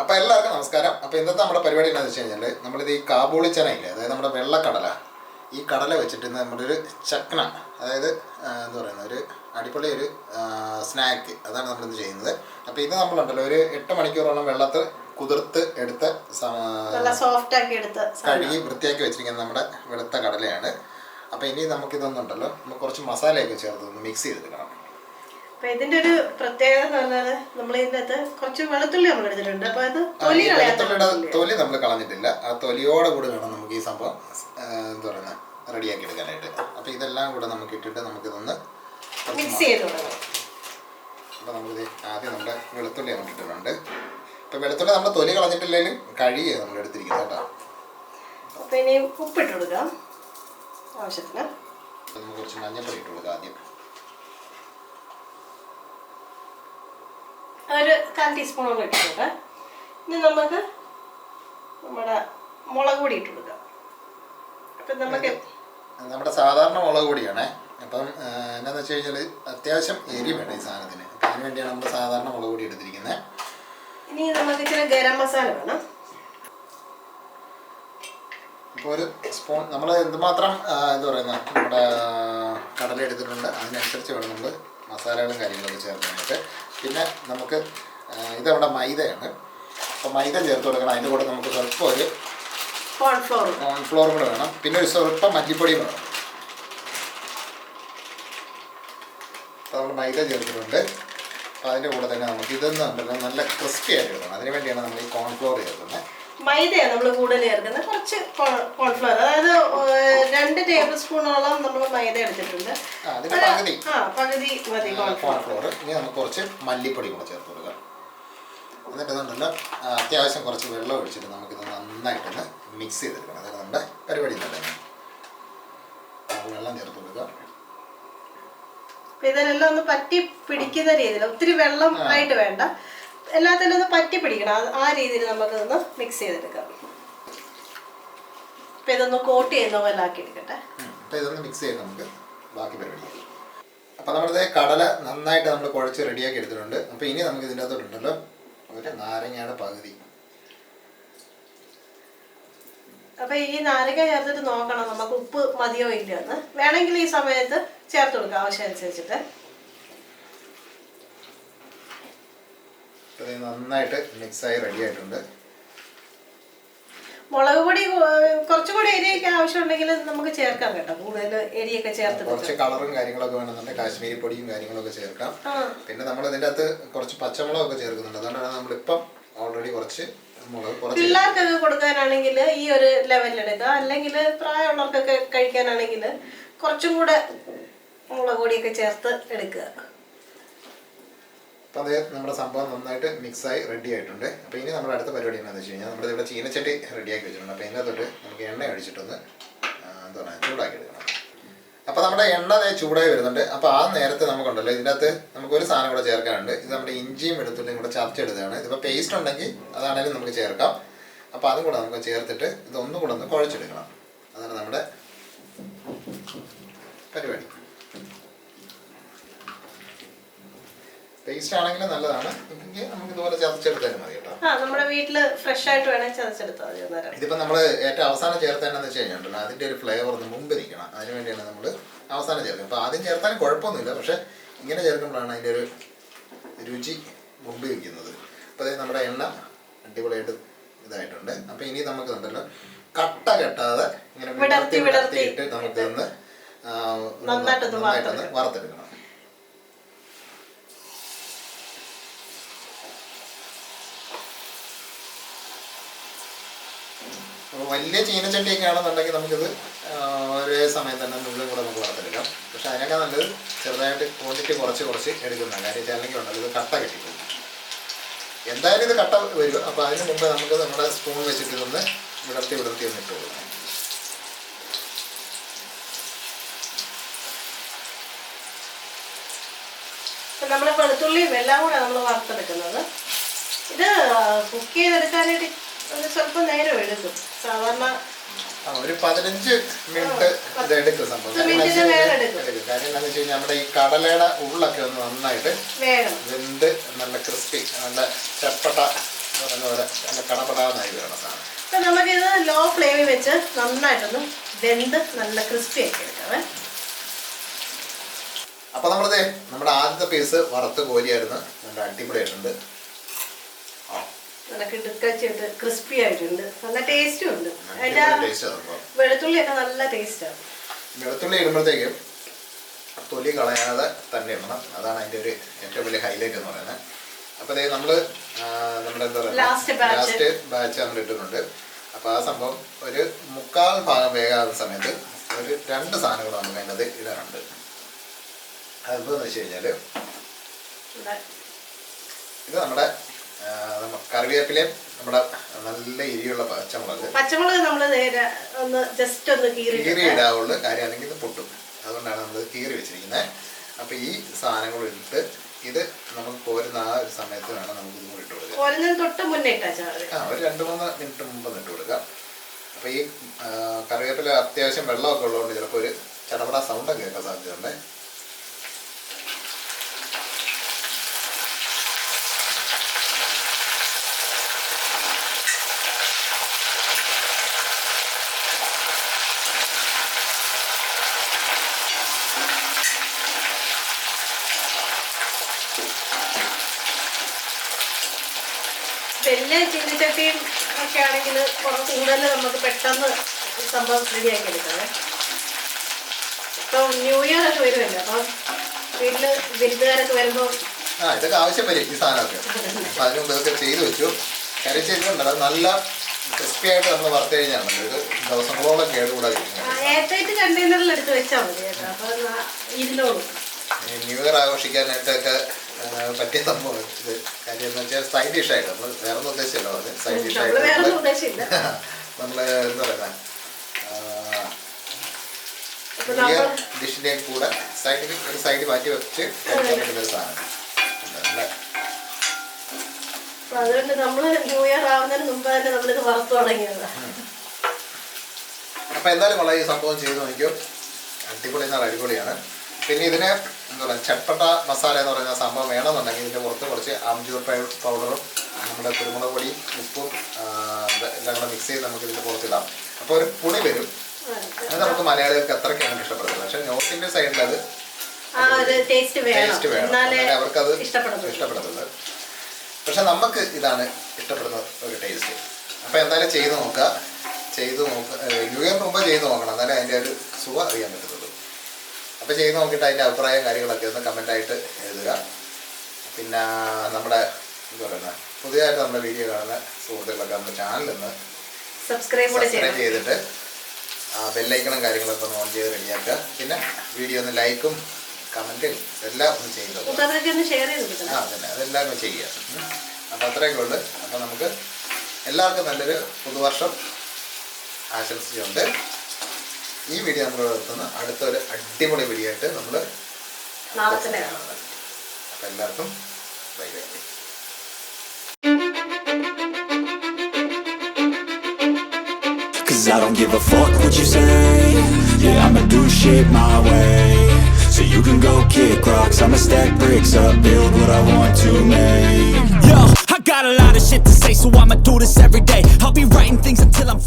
അപ്പോൾ എല്ലാവർക്കും നമസ്കാരം. അപ്പോൾ ഇന്നത്തെ നമ്മുടെ പരിപാടി എന്താണെന്ന് വെച്ച് കഴിഞ്ഞാൽ നമ്മളിത് ഈ കാബൂളി ഇല്ലേ അതായത് നമ്മുടെ വെള്ളക്കടല. ഈ കടല വെച്ചിട്ട് ഇന്ന് നമ്മുടെ ഒരു ചക്ന അതായത് എന്താ പറയുന്നത് ഒരു അടിപൊളി ഒരു സ്നാക്ക് അതാണ് നമ്മളിന്ന് ചെയ്യുന്നത്. അപ്പോൾ ഇത് നമ്മളുണ്ടല്ലോ ഒരു എട്ട് മണിക്കൂറോളം വെള്ളത്തിൽ കുതിർത്ത് എടുത്ത് സോഫ്റ്റ് ആക്കി എടുത്ത് കഴുകി വൃത്തിയാക്കി വെച്ചിരിക്കുന്ന നമ്മുടെ വെളുത്ത കടലയാണ്. അപ്പോൾ ഇനി നമുക്കിതൊന്നുണ്ടല്ലോ നമുക്ക് കുറച്ച് മസാലയൊക്കെ ചേർത്ത് ഒന്ന് മിക്സ് ചെയ്തെടുക്കണം. അപ്പൊ ഇതിന്റെ ഒരു പ്രത്യേകത എന്ന് പറഞ്ഞാൽ നമ്മൾ ഇതിനകത്ത് കുറച്ച് വെളുത്തുള്ളി നമ്മൾ എടുത്തിട്ടുണ്ട്. അപ്പൊ അത് തൊലി ഈ കളയാത്ത വെളുത്തുള്ളിയുടെ വെളുത്തുള്ളി. തൊലി നമ്മൾ കളഞ്ഞിട്ടില്ല. ആ തൊലിയോടെ കൂടെ വേണം നമുക്ക് ഈ സംഭവം എന്താ പറയുന്നത് റെഡിയാക്കി എടുക്കാനായിട്ട്. അപ്പൊ ഇതെല്ലാം കൂടെ നമുക്ക് ഇട്ടിട്ട് നമുക്ക് ഇതൊന്ന് മിക്സ് ചെയ്ത് കൊടുക്കണം. അപ്പോൾ നമുക്കിത് ആദ്യം നമ്മുടെ വെളുത്തുള്ളി നമുക്ക് ഇട്ടിട്ടുണ്ട്. ഇപ്പൊ വെളുത്തുള്ളി നമ്മുടെ തൊലി കളഞ്ഞിട്ടില്ലെങ്കിലും കഴിയേ നമ്മൾ എടുത്തിരിക്കുന്നത് കേട്ടോ. അപ്പൊ ഇനി ഉപ്പിട്ട് കൊടുക്കാം ആവശ്യത്തിന്. നമുക്ക് കുറച്ച് മഞ്ഞൾപ്പൊടി ഇട്ട് കൊടുക്കാം ആദ്യം. ഒരു കാൽ ടീസ്പൂണോളം ഇട്ടിട്ടുണ്ട് ഇനി നമുക്ക് നമ്മുടെ മുളക് പൊടി ഇട്ട് കൊടുക്കാം. അപ്പം നമുക്ക് നമ്മുടെ സാധാരണ മുളക് പൊടിയാണേ. അപ്പം എന്താണെന്ന് വെച്ച് കഴിഞ്ഞാൽ അത്യാവശ്യം എരി വേണം ഈ സാധനത്തിന്. അപ്പം അതിന് വേണ്ടിയാണ് നമ്മൾ സാധാരണ മുളക് പൊടി എടുത്തിരിക്കുന്നത് ഇനി നമുക്ക് ഇച്ചിരി ഗരം മസാല വേണം. ഇപ്പോൾ ഒരു സ്പൂൺ നമ്മൾ എന്തുമാത്രം എന്താ പറയുന്നത് നമ്മുടെ കടല എടുത്തിട്ടുണ്ട്. അതിനനുസരിച്ച് വേണം നമ്മൾ മസാലകളും കാര്യങ്ങളൊക്കെ ചേർക്കാനായിട്ട്. പിന്നെ നമുക്ക് ഇതവിടെ മൈദയാണ്. അപ്പോൾ മൈദ ചേർത്ത് കൊടുക്കണം. അതിന്റെ കൂടെ നമുക്ക് സ്വല്പം ഒരു കോൺഫ്ലോർ കോൺഫ്ലോർ കൂടെ വേണം. പിന്നെ ഒരു സ്വല്പം മല്ലിപ്പൊടിയും വേണം. അപ്പോൾ നമ്മൾ മൈദ ചേർത്തിട്ടുണ്ട്. അപ്പോൾ അതിന്റെ കൂടെ തന്നെ നമുക്ക് ഇതൊന്നും നല്ല ക്രിസ്പി ആയിട്ട് കിട്ടണം. അതിന് വേണ്ടിയാണ് നമ്മൾ ഈ കോൺഫ്ലോർ ചേർക്കുന്നത്. മൈദയാണ് നമ്മൾ കൂടുതൽ ചേർക്കുന്നത് കുറച്ച് കോൺഫ്ലവർ അതായത് രണ്ട് ടേബിൾ സ്പൂണോളം നമ്മൾ മൈദ എടുത്തിട്ടുണ്ട്. ആ പകുതി. മതി കോൺഫ്ലവർ ഇനി നമുക്ക് കുറച്ച് മല്ലിപ്പൊടി കൂടെ ചേർത്ത് കൊടുക്കാം. എന്നിട്ട് നല്ല അത്യാവശ്യം കുറച്ച് വെള്ളം ഒഴിച്ചിട്ട് നമുക്കിത് നന്നായിട്ടൊന്ന് മിക്സ് ചെയ്തെടുക്കണം. അതായത് നമ്മുടെ പരിപാടി നല്ല വെള്ളം ചേർത്ത് കൊടുക്കുക ഇതിനെല്ലാം ഒന്ന് പറ്റി പിടിക്കുന്ന രീതിയിൽ ഒത്തിരി വെള്ളം ആയിട്ട് വേണ്ട. എല്ലാത്തിലും ഒന്ന് പറ്റി പിടിക്കണം. ആ രീതിയിൽ നമുക്ക് ഒന്ന് മിക്സ് ചെയ്തെടുക്കാം. ഇപ്പൊ ഇതൊന്ന് കോട്ട് ചെയ്യുന്ന പോലെ ആക്കി എടുക്കട്ടെ. ഇതൊന്ന് മിക്സ് ചെയ്ത് നമുക്ക് ബാക്കി പരിപാടി ചെയ്യാം അപ്പോൾ നമ്മളിത് കടല നന്നായിട്ട് നമ്മൾ കുഴച്ച് റെഡിയാക്കി എടുത്തിട്ടുണ്ട്. അപ്പോൾ ഇനി നമുക്ക് ഇതിന്റെ അകത്തോട്ടുണ്ടല്ലോ ഒരു നാരങ്ങയുടെ പകുതി. അപ്പൊ ഈ നാരങ്ങ ചേർത്തിട്ട് നോക്കണം. നമുക്ക് ഉപ്പ് മതിയോ ഇല്ലയോ എന്ന് വേണമെങ്കിൽ ഈ സമയത്ത് ചേർത്ത് കൊടുക്കാം. ആവശ്യം അനുസരിച്ചിട്ട് ഇത് നന്നായിട്ട് മിക്സായി റെഡി ആയിട്ടുണ്ട് മുളക് പൊടി കുറച്ചുകൂടി എരിയൊക്കെ ആവശ്യമുണ്ടെങ്കിൽ നമുക്ക് ചേർക്കാം കേട്ടോ. കൂടുതൽ എരിയൊക്കെ ചേർത്ത് കുറച്ച് കളറും കാര്യങ്ങളൊക്കെ വേണമെന്നുണ്ടെങ്കിൽ കാശ്മീരി പൊടിയും കാര്യങ്ങളൊക്കെ ചേർക്കാം. പിന്നെ നമ്മൾ ഇതിന്റെ അകത്ത് കുറച്ച് പച്ചമുളകൊക്കെ ചേർക്കുന്നുണ്ട്. അതുകൊണ്ടാണ് നമ്മളിപ്പം ഓൾറെഡി കുറച്ച് പിള്ളേർക്കൊക്കെ കൊടുക്കാനാണെങ്കിൽ ഈ ഒരു ലെവലിൽ എടുക്കുക. അല്ലെങ്കിൽ പ്രായമുള്ളവർക്കൊക്കെ കഴിക്കാനാണെങ്കിൽ കുറച്ചും കൂടെ മുളക് പൊടിയൊക്കെ ചേർത്ത് എടുക്കുക. അപ്പം അത് നമ്മുടെ സംഭവം നന്നായിട്ട് മിക്സായി റെഡി ആയിട്ടുണ്ട്. അപ്പോൾ ഇനി നമ്മുടെ അടുത്ത പരിപാടി എന്താണെന്ന് വെച്ച് കഴിഞ്ഞാൽ നമ്മുടെ ഇവിടെ ചീനച്ചട്ടി റെഡിയാക്കി വെച്ചിട്ടുണ്ട്. അപ്പോൾ ഇതിനകത്തോട്ട് നമുക്ക് എണ്ണ അടിച്ചിട്ടൊന്ന് പറയുക ചൂടാക്കി എടുക്കണം അപ്പോൾ നമ്മുടെ എണ്ണ ചൂടായി വരുന്നുണ്ട്. അപ്പോൾ ആ നേരത്തെ നമുക്കുണ്ടല്ലോ ഇതിനകത്ത് നമുക്ക് ഒരു സാധനം കൂടെ ചേർക്കാനുണ്ട്. ഇത് നമ്മുടെ ഇഞ്ചിയും എടുത്തുള്ളിയും കൂടെ ചതച്ചെടുത്തതാണ്. ഇതിപ്പോൾ പേസ്റ്റ് ഉണ്ടെങ്കിൽ അതാണെങ്കിലും നമുക്ക് ചേർക്കാം. അപ്പോൾ അതും കൂടെ നമുക്ക് ചേർത്തിട്ട് ഇതൊന്നും കൂടെ ഒന്ന് കുഴച്ചെടുക്കണം. അതാണ് നമ്മുടെ പരിപാടി. പേസ്റ്റ് ആണെങ്കിലും നല്ലതാണ്. ഇല്ലെങ്കിൽ നമുക്ക് ഇതുപോലെ ചതച്ചെടുത്താലും മതി കേട്ടോ. ആ നമ്മുടെ വീട്ടിൽ ഫ്രഷ് ആയിട്ട് വേണമെങ്കിൽ ചതച്ചെടുത്താൽ മതി അന്നേരം ഇതിപ്പോൾ നമ്മൾ ഏറ്റവും അവസാനം ചേർത്തതെന്നു വെച്ച് കഴിഞ്ഞിട്ടുണ്ടല്ലോ അതിന്റെ ഒരു ഫ്ലേവർ ഒന്ന് മുമ്പ് നിൽക്കണം. അതിന് വേണ്ടിയാണ് നമ്മൾ അവസാനം ചേർക്കുന്നത്. അപ്പോൾ ആദ്യം ചേർത്താലും കുഴപ്പമൊന്നുമില്ല. പക്ഷേ ഇങ്ങനെ ചേർക്കുമ്പോഴാണ് അതിന്റെ ഒരു രുചി മുമ്പ് നിൽക്കുന്നത്. അപ്പോൾ അതായത് നമ്മുടെ എണ്ണ അടിപൊളിയായിട്ട് ഇതായിട്ടുണ്ട്. അപ്പോൾ ഇനി നമുക്ക് ഉണ്ടല്ലോ കട്ട കെട്ടാതെ ഇങ്ങനെ വിടർത്തി വിടർത്തി വിടർത്തി വിടർത്തിയിട്ട് നമുക്കൊന്ന് നന്നായിട്ടൊന്ന് വറുത്തെടുക്കണം. അപ്പോൾ വലിയ ചീനച്ചട്ടിയൊക്കെ ആണെന്നുണ്ടെങ്കിൽ നമുക്കിത് ഒരേ സമയം തന്നെ മുഴുവൻ കൂടെ നമുക്ക് വറുത്തെടുക്കാം. പക്ഷെ അതിനൊക്കെ നല്ലത് ചെറുതായിട്ട് ക്വാണ്ടിറ്റി കുറച്ച് കുറച്ച് എടുക്കുന്ന കാര്യം. അല്ലെങ്കിൽ ഉണ്ടല്ലോ ഇത് കട്ട കിട്ടിക്കും എന്തായാലും ഇത് കട്ട വരും. അപ്പോൾ അതിന് മുമ്പ് നമുക്ക് നമ്മുടെ സ്പൂൺ വെച്ചിട്ട് ഇതൊന്ന് വിടർത്തി വിടർത്തി ഒന്ന് ഇട്ട് കൊടുക്കാം. നമ്മൾ വെളുത്തുള്ളിയും എല്ലാം കൂടെ നമ്മൾ വറുത്തെടുക്കുന്നത്. ഇത് കുക്ക് ചെയ്തെടുക്കാനായിട്ട് ഒരു സ്വല്പം നേരം എടുക്കും. സാധാരണ ഒരു പതിനഞ്ച് മിനിറ്റ് ഇത് എടുക്കും. സംഭവം കാര്യം എന്താണെന്ന് വെച്ച് കഴിഞ്ഞാൽ നമ്മുടെ ഈ കടലയുടെ ഉള്ളൊക്കെ ഒന്ന് നന്നായിട്ട് വെന്ത് നല്ല ക്രിസ്പി നല്ല ചപ്പട്ട പറയുന്ന പോലെ നല്ല കടപടാന്നായി വേണം സാധനം. അപ്പൊ നമുക്കിത് ലോ ഫ്ലെയിമിൽ വെച്ച് നന്നായിട്ടൊന്ന് വെന്ത് നല്ല ക്രിസ്പി ആക്കി എടുക്കാവേ അപ്പൊ നമ്മളത് നമ്മുടെ ആദ്യത്തെ പീസ് വറുത്ത് കോരിയായിരുന്നു. നല്ല അടിപൊളിയായിട്ടുണ്ട്. നല്ല കിടുക്കച്ചിട്ട് ക്രിസ്പി ആയിട്ടുണ്ട്. നല്ല ടേസ്റ്റും ഉണ്ട്. അതിന്റെ. വെളുത്തുള്ളിയൊക്കെ നല്ല ടേസ്റ്റാണ് വെളുത്തുള്ളി ഇടുമ്പോഴത്തേക്കും തൊലി കളയാതെ തന്നെ ഇടണം. അതാണ് അതിന്റെ ഒരു ഏറ്റവും വലിയ ഹൈലൈറ്റ് എന്ന് പറയുന്നത്. അപ്പോൾ അതേ നമ്മൾ നമ്മുടെ എന്താ പറയുക ലാസ്റ്റ് ബാച്ച് നമ്മൾ ഇട്ടിട്ടുണ്ട്. അപ്പോൾ ആ സംഭവം ഒരു മുക്കാൽ ഭാഗം വേകാകുന്ന സമയത്ത് ഒരു രണ്ട് സാധനങ്ങൾ നമുക്ക് അതിനകത്ത് ഇടാനുണ്ട്. അതെന്താണെന്ന് വെച്ച് കഴിഞ്ഞാൽ ഇത് നമ്മുടെ കറിവേപ്പിലയും നമ്മുടെ നല്ല ഇരിയുള്ള പച്ചമുളക്. പച്ചമുളക് നമ്മൾ നേരെ ഒന്ന് ജസ്റ്റ് ഒന്ന് കീറി ഇടാവുള്ളൂ കാര്യം അല്ലെങ്കിൽ ഇത് പൊട്ടും. അതുകൊണ്ടാണ് നമ്മൾ കീറി വെച്ചിരിക്കുന്നത് അപ്പൊ ഈ സാധനങ്ങൾ ഇട്ട് ഇത് നമുക്ക് കോരുന്ന ആ ഒരു സമയത്ത് വേണം നമുക്ക് ഇത് കൂടി ഇട്ട് കൊടുക്കുക ആ ഒരു രണ്ട് മൂന്ന് മിനിറ്റ് മുമ്പ് ഇട്ട് കൊടുക്കുക അപ്പൊ ഈ കറിവേപ്പില അത്യാവശ്യം വെള്ളമൊക്കെ ഉള്ളതുകൊണ്ട് ചിലപ്പോൾ ഒരു ചടപട സൗണ്ടൊക്കെ കേൾക്കാൻ സാധ്യതയുണ്ട്. വലിയ ചീനിച്ചട്ടിയും ഒക്കെ ആണെങ്കിൽ കുറച്ച് കൂടുതൽ നമുക്ക് പെട്ടെന്ന് സംഭവം റെഡിയാക്കി എടുക്കാം ഇപ്പം ന്യൂ ഇയർ ഒക്കെ വരുമല്ലോ അപ്പം വീട്ടിൽ വിരുന്നുകാരൊക്കെ വരുമ്പോൾ ആ ഇതൊക്കെ ആവശ്യം വരും ഈ സാധനമൊക്കെ. അപ്പം അതിന് മുമ്പ് ഇതൊക്കെ ചെയ്ത് വെച്ചു. കറി ചെയ്തിട്ടുണ്ട് അത് നല്ല ക്രിസ്പി ആയിട്ട് നമ്മൾ വറുത്ത് കഴിഞ്ഞാണ് ഇത് ദിവസങ്ങളോളം ഇരിക്കുന്നത് എയർടൈറ്റ് കണ്ടെയ്നറിൽ എടുത്ത് വെച്ചാൽ മതി കേട്ടോ. അപ്പോൾ ഇരുന്നോളൂ. ന്യൂ ഇയർ ആഘോഷിക്കാനായിട്ടൊക്കെ പറ്റിയ സംഭവം. ഇത് കാര്യം എന്ന് വെച്ചാൽ സൈഡ് ഡിഷായിട്ട് നമ്മൾ വേറെ ഒന്നും ഉദ്ദേശിച്ചല്ലോ അത് സൈഡ് നമ്മൾ ഡിഷായിട്ട് എന്താ പറയുക ഡിഷിന്റെ കൂടെ സൈഡിൽ ഒരു സൈഡ് മാറ്റി വെച്ച് കഴിക്കാൻ പറ്റുന്ന ഒരു സാധനം അതുകൊണ്ട് നമ്മൾ ന്യൂ ഇയർ ആവുന്നതിന് മുമ്പ് തന്നെ നമ്മളിത് വറുത്ത് തുടങ്ങിയതാണ് എന്തായാലും വളരെ സംഭവം ചെയ്ത് നോക്കിയോ? അടിപൊളി എന്നാൽ അടിപൊളിയാണ്. പിന്നെ ഇതിന് എന്താ പറയുക ചട്ടപ്പട്ട മസാല എന്ന് പറയുന്ന സംഭവം വേണമെന്നുണ്ടെങ്കിൽ ഇതിന്റെ പുറത്ത് കുറച്ച് ആംചൂർ പൗഡറും നമ്മുടെ കുരുമുളക് പൊടി ഉപ്പും എല്ലാം കൂടെ മിക്സ് ചെയ്ത് നമുക്ക് ഇതിന്റെ പുറത്തിടാം. അപ്പോൾ ഒരു പുളി വരും. അത് നമുക്ക് മലയാളികൾക്ക് അത്രയ്ക്കാണ് ഇഷ്ടപ്പെടുന്നത്. പക്ഷേ നോർത്ത് ഇന്ത്യൻ സൈഡിൽ അത് ടേസ്റ്റ് വേണം. അവർക്ക് അത് ഇഷ്ടപ്പെടുന്നത് പക്ഷെ നമുക്ക് ഇതാണ് ഇഷ്ടപ്പെടുന്ന ഒരു ടേസ്റ്റ് അപ്പോൾ എന്തായാലും ചെയ്ത് നോക്കുക. ചെയ്ത് നോക്കുക ന്യൂ ഇയറിന് മുമ്പ് ചെയ്ത് നോക്കണം. എന്നാലേ അതിന്റെ ഒരു സുഖം അറിയാൻ പറ്റത്തുള്ളൂ. അപ്പോൾ ചെയ്ത് നോക്കിയിട്ട് അതിന്റെ അഭിപ്രായം കാര്യങ്ങളൊക്കെ ഒന്ന് ആയിട്ട് എഴുതുക. പിന്നെ നമ്മുടെ എന്താ പറയുക പുതിയതായിട്ട് നമ്മുടെ വീഡിയോ കാണുന്ന സുഹൃത്തുക്കളൊക്കെ നമ്മുടെ ചാനലിൽ നിന്ന് സബ്സ്ക്രൈബ് ചെയ്തിട്ട് ബെല്ലൈക്കണും കാര്യങ്ങളൊക്കെ ഒന്ന് ഓൺ ചെയ്ത് റെഡിയാക്കുക പിന്നെ വീഡിയോ ഒന്ന് ലൈക്കും കമന്റും എല്ലാം ഒന്ന് ചെയ്യുന്നത് ആ അതന്നെ. അതെല്ലാം ഒന്ന് ചെയ്യുക. അപ്പൊ അപ്പോൾ അത്രയൊക്കെ ഉണ്ട് അപ്പോൾ നമുക്ക് എല്ലാവർക്കും നല്ലൊരു പുതുവർഷം ആശംസിച്ചുകൊണ്ട് ഈ വീഡിയോ നമ്മൾ നിർത്തുന്ന അടുത്തൊരു അടിപൊളി വീഡിയോ ആയിട്ട് നമ്മൾ നാളെ തന്നെ കാണാം അപ്പോൾ എല്ലാവർക്കും bye bye Cause I don't give a fuck what you say Yeah, I'ma do shit my way So you can go kick rocks I'ma stack bricks up, build what I want to make Yo, I got a lot of shit to say So I'ma do this every day I'll be writing things until I